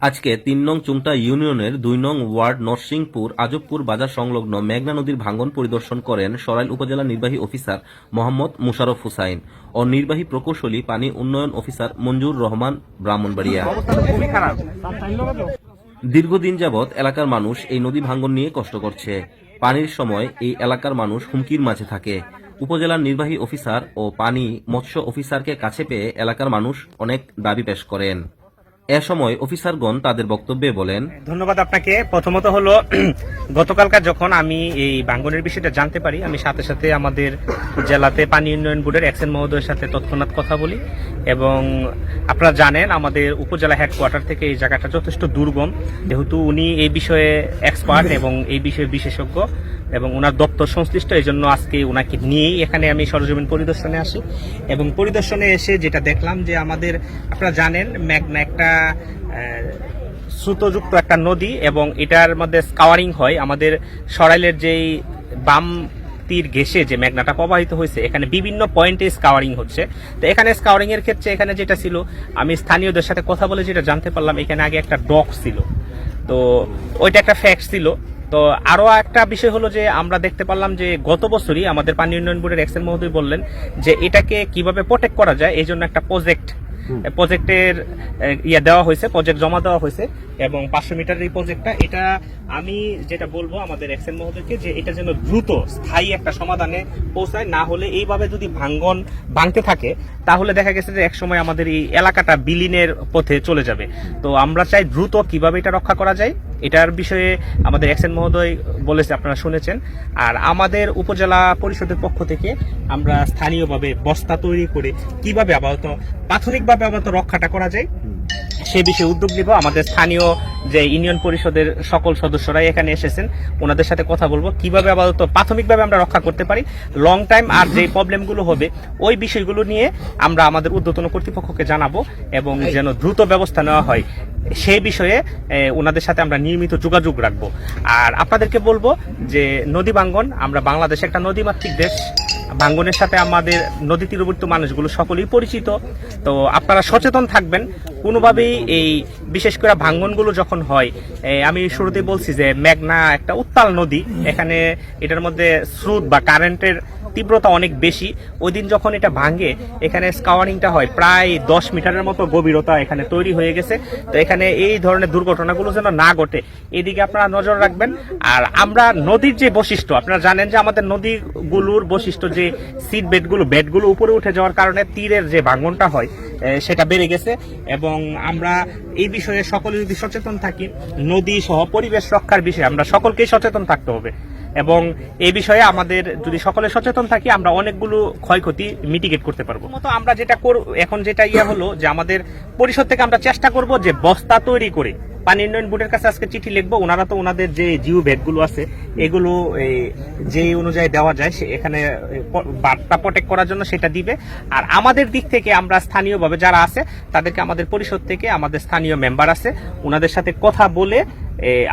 আজকে তিন নং চুংটা ইউনিয়নের দুই নং ওয়ার্ড নরসিংপুর আজবপুর বাজার সংলগ্ন মেঘনা নদীর ভাঙ্গন পরিদর্শন করেন সরাইল উপজেলা নির্বাহী অফিসার মোহাম্মদ মুশারফ হুসাইন ও নির্বাহী প্রকৌশলী পানি উন্নয়ন অফিসার মঞ্জুর রহমান ব্রাহ্মণবাড়িয়া। দীর্ঘদিন যাবৎ এলাকার মানুষ এই নদী ভাঙ্গন নিয়ে কষ্ট করছে। পানির সময় এই এলাকার মানুষ হুমকির মাঝে থাকে। উপজেলার নির্বাহী অফিসার ও পানি মৎস্য অফিসারকে কাছে পেয়ে এলাকার মানুষ অনেক দাবি পেশ করেন। এ সময় অফিসারগণ তাদের বক্তব্যে বলেন ধন্যবাদ আপনাকে। প্রথমত হলো গতকালকার যখন আমি এই বাঙ্গনের বিষয়টা জানতে পারি আমি সাথে সাথে আমাদের জেলাতে পানি উন্নয়ন বোর্ডের এক্সেন মহোদয়ের সাথে তৎক্ষণাৎ কথা বলি এবং আপনারা জানেন আমাদের উপজেলা হেডকোয়ার্টার থেকে এই জায়গাটা যথেষ্ট দুর্গম। যেহেতু উনি এই বিষয়ে এক্সপার্ট এবং এই বিষয়ে বিশেষজ্ঞ এবং ওনার দপ্তর সংশ্লিষ্ট, এই জন্য আজকে ওনাকে নিয়েই এখানে আমি সরজমিন পরিদর্শনে আসি। এবং পরিদর্শনে এসে যেটা দেখলাম যে আমাদের, আপনারা জানেন মেঘনা একটা স্রোতযুক্ত একটা নদী এবং এটার মধ্যে স্কাওয়ারিং হয়। আমাদের সরাইলের যেই বাম তীর ঘেসে যে মেঘনাটা প্রবাহিত হয়েছে, এখানে বিভিন্ন পয়েন্টে স্কাওয়ারিং হচ্ছে। তো এখানে স্কাওয়ারিং এর ক্ষেত্রে এখানে যেটা ছিল, আমি স্থানীয়দের সাথে কথা বলে যেটা জানতে পারলাম, এখানে আগে একটা ডক ছিল। তো ওইটা একটা ফ্যাক্ট ছিল। তো আরও একটা বিষয় হলো যে আমরা দেখতে পারলাম যে গত বছরই আমাদের পানি উন্নয়ন বোর্ডের এক্সেন মহোদয় বললেন যে এটাকে কীভাবে প্রোটেক্ট করা যায় এই জন্য একটা প্রজেক্ট প্রজেক্টের ইয়ে দেওয়া হয়েছে প্রজেক্ট জমা দেওয়া হয়েছে এবং পাঁচশো মিটারের এই প্রজেক্টটা এটা আমি যেটা বলব আমাদের এক্সেন মহোদয়কে যে এটা যেন দ্রুত স্থায়ী একটা সমাধানে পৌঁছায় না হলে এইভাবে যদি ভাঙ্গন ভাঙতে থাকে তাহলে দেখা গেছে যে একসময় আমাদের এই এলাকাটা বিলীনের পথে চলে যাবে। তো আমরা চাই দ্রুত কীভাবে এটা রক্ষা করা যায় এটার বিষয়ে আমাদের এক্সেন মহোদয় বলেছে আপনারা শুনেছেন। আর আমাদের উপজেলা পরিষদের পক্ষ থেকে আমরা স্থানীয়ভাবে বস্তা তৈরি করে কীভাবে আপাতত প্রাথমিকভাবে আপাতত রক্ষাটা করা যায় সে বিষয়ে উদ্যোগ নিব। আমাদের স্থানীয় যে ইউনিয়ন পরিষদের সকল সদস্যরাই এখানে এসেছেন ওনাদের সাথে কথা বলব। কীভাবে আপাতত প্রাথমিকভাবে আমরা রক্ষা করতে পারি লং টাইম আর যে প্রবলেমগুলো হবে ওই বিষয়গুলো নিয়ে আমরা আমাদের ঊর্ধ্বতন কর্তৃপক্ষকে জানাব এবং যেন দ্রুত ব্যবস্থা নেওয়া হয়। সেই বিষয়ে ওনাদের সাথে আমরা নিয়মিত যোগাযোগ রাখব। আর আপনাদেরকে বলব যে নদী বাঙ্গন, আমরা বাংলাদেশে একটা নদীমাতৃক দেশ। ভাঙ্গনের সাথে আমাদের নদী তীরবর্তী মানুষগুলো সকলেই পরিচিত। তো আপনারা সচেতন থাকবেন। কোনোভাবেই এই বিশেষ করে ভাঙ্গনগুলো যখন হয় আমি শুরুতেই বলছি যে মেঘনা একটা উত্তাল নদী। এখানে এটার মধ্যে স্রোত বা কারেন্টের তীব্রতা অনেক বেশি। ওই দিন যখন এটা ভাঙে, এখানে স্কাওয়ারিংটা হয়। প্রায় দশ মিটারের মতো গভীরতা এখানে তৈরি হয়ে গেছে। তো এখানে এই ধরনের দুর্ঘটনাগুলো যেন না ঘটে, এদিকে আপনারা নজর রাখবেন। আর আমরা নদীর যে বৈশিষ্ট্য, আপনারা জানেন যে আমাদের নদীগুলোর বৈশিষ্ট্য যে সিট বেডগুলো বেডগুলো উপরে উঠে যাওয়ার কারণে তীরের যে ভাঙনটা হয় সেটা বেড়ে গেছে। এবং আমরা এই বিষয়ে সকলে যদি সচেতন থাকি, নদী সহ পরিবেশ রক্ষার বিষয়ে আমরা সকলকেই সচেতন থাকতে হবে। এবং এই বিষয়ে আমাদের যদি সকলে সচেতন থাকি, আমরা অনেকগুলো ক্ষয়ক্ষতি মিটিগেট করতে পারব। মতো আমরা যেটা এখন যেটা ইয়ে হলো যে আমাদের পরিষদ থেকে আমরা চেষ্টা করব যে বস্তা তৈরি করে পানি উন্নয়ন বোর্ডের কাছে আজকে চিঠি লিখব। ওনারা তো ওনাদের যে জিও ভেটগুলো আছে, এগুলো যে অনুযায়ী দেওয়া যায় এখানে বার্তা প্রোটেক্ট করার জন্য সেটা দিবে। আর আমাদের দিক থেকে আমরা স্থানীয়ভাবে যারা আছে, তাদেরকে আমাদের পরিষদ থেকে আমাদের স্থানীয় মেম্বার আছে, ওনাদের সাথে কথা বলে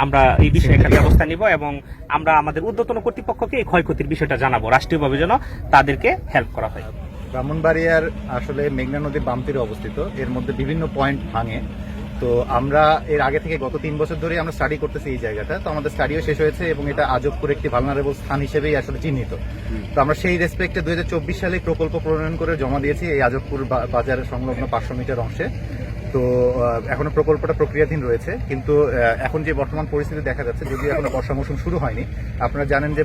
আমরা এই বিষয়ে একটা ব্যবস্থা নিব এবং আমরা আমাদের ঊর্ধ্বতন কর্তৃপক্ষকে এই ক্ষয়ক্ষতির বিষয়টা জানাব। রাষ্ট্রীয়ভাবে যেন তাদেরকে হেল্প করা হয়। ব্রাহ্মণবাড়িয়ার আসলে মেঘনা নদীর বাম তীরে অবস্থিত। এর মধ্যে বিভিন্ন পয়েন্ট ভাঙে। তো আমরা এর আগে থেকে গত তিন বছর ধরে আমরা স্টাডি করতেছি এই জায়গাটা। তো আমাদের স্টাডিও শেষ হয়েছে এবং এটা আজবপুর একটি ভালনারেবল স্থান হিসেবেই আসলে চিহ্নিত। তো আমরা সেই রেসপেক্টে দুই চব্বিশ সালে প্রকল্প প্রণয়ন করে জমা দিয়েছি এই আজবপুর বাজার সংলগ্ন পাঁচশো মিটার অংশে। তো এখনও প্রকল্পটা প্রক্রিয়াধীন রয়েছে কিন্তু এখন যে বর্তমান পরিস্থিতি দেখা যাচ্ছে যদিও এখনও বর্ষা মৌসুম শুরু হয়নি আপনারা জানেন যে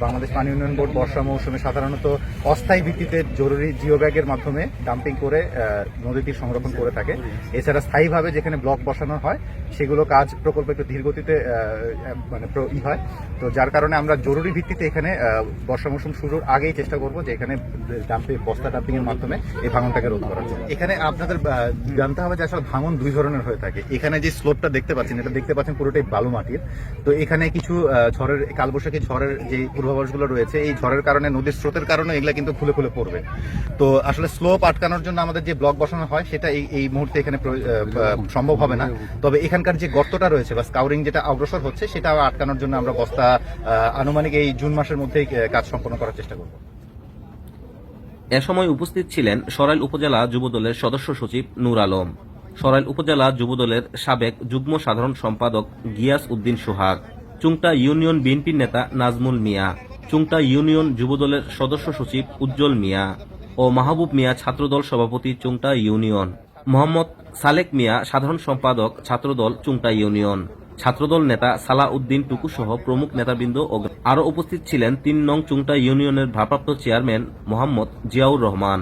বাংলাদেশ পানি উন্নয়ন বোর্ড বর্ষা মৌসুমে সাধারণত অস্থায়ী ভিত্তিতে জরুরি জিও ব্যাগের মাধ্যমে ডাম্পিং করে আহ, নদী তীর সংরক্ষণ করে থাকে। এছাড়া স্থায়ীভাবে যেখানে ব্লক বসানো হয় সেগুলো কাজ প্রকল্প একটু ধীর গতিতে আহ, আহ, মানে ই হয়। তো যার কারণে আমরা জরুরি ভিত্তিতে এখানে বর্ষা মৌসুম শুরুর আগেই চেষ্টা করব যে এখানে ডাম্পিং বস্তা ডাম্পিং এর মাধ্যমে এই ভাঙনটাকে রোধ করা যায় এখানে আপনাদের জানতে হবে যে আসলে ভাঙন দুই ধরনের হয়ে থাকে। এখানে যে স্লোপটা দেখতে পাচ্ছেন, এটা দেখতে পাচ্ছেন পুরোটাই বালু মাটির। তো এখানে কিছু ঝড়ের, কালবৈশাখী ঝড়ের যে পূর্বাভাসগুলো রয়েছে, এই ঝড়ের কারণে, নদীর স্রোতের কারণে এগুলা কিন্তু খুলে খুলে পড়বে। তো আসলে স্লোপ আটকানোর জন্য আমাদের যে ব্লক বসানো হয়, সেটা এই এই মুহূর্তে এখানে সম্ভব হবে না। তবে এখানকার যে গর্তটা রয়েছে বা স্কাউরিং যেটা অগ্রসর হচ্ছে সেটা আটকানোর জন্য আমরা বস্তা আনুমানিক এই জুন মাসের মধ্যেই কাজ সম্পন্ন করার চেষ্টা করব। এ সময় উপস্থিত ছিলেন সরাইল উপজেলা যুবদলের সদস্য সচিব নূর আলম। সরাইল উপজেলা যুবদলের সাবেক যুগ্ম সাধারণ সম্পাদক গিয়াস উদ্দিন সোহাগ, চুংটা ইউনিয়ন বিএনপির নেতা নাজমুল মিয়া, চুংটা ইউনিয়ন যুবদলের সদস্য সচিব উজ্জ্বল মিয়া ও মাহবুব মিয়া ছাত্রদল সভাপতি চুংটা ইউনিয়ন, মোহাম্মদ সালেক মিয়া সাধারণ সম্পাদক ছাত্রদল চুংটা ইউনিয়ন, ছাত্রদল নেতা সালা উদ্দিন টুকু সহ প্রমুখ নেতাবৃন্দ ও আরও উপস্থিত ছিলেন তিন নং চুংটা ইউনিয়নের ভারপ্রাপ্ত চেয়ারম্যান মোহাম্মদ জিয়াউর রহমান।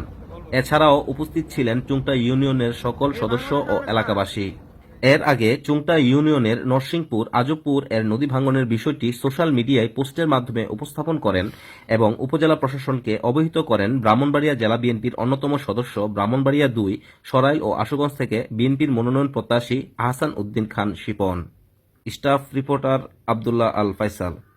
এছাড়াও উপস্থিত ছিলেন চুংটা ইউনিয়নের সকল সদস্য ও এলাকাবাসী। এর আগে চুংটা ইউনিয়নের নরসিংপুর আজবপুর এর নদী ভাঙ্গনের বিষয়টি সোশ্যাল মিডিয়ায় পোস্টের মাধ্যমে উপস্থাপন করেন এবং উপজেলা প্রশাসনকে অবহিত করেন ব্রাহ্মণবাড়িয়া জেলা বিএনপির অন্যতম সদস্য ব্রাহ্মণবাড়িয়া দুই, সরাই ও আশুগঞ্জ থেকে বিএনপির মনোনয়ন প্রত্যাশী Ahsan Uddin Khan Shipon. Staff reporter Abdullah Al Faisal.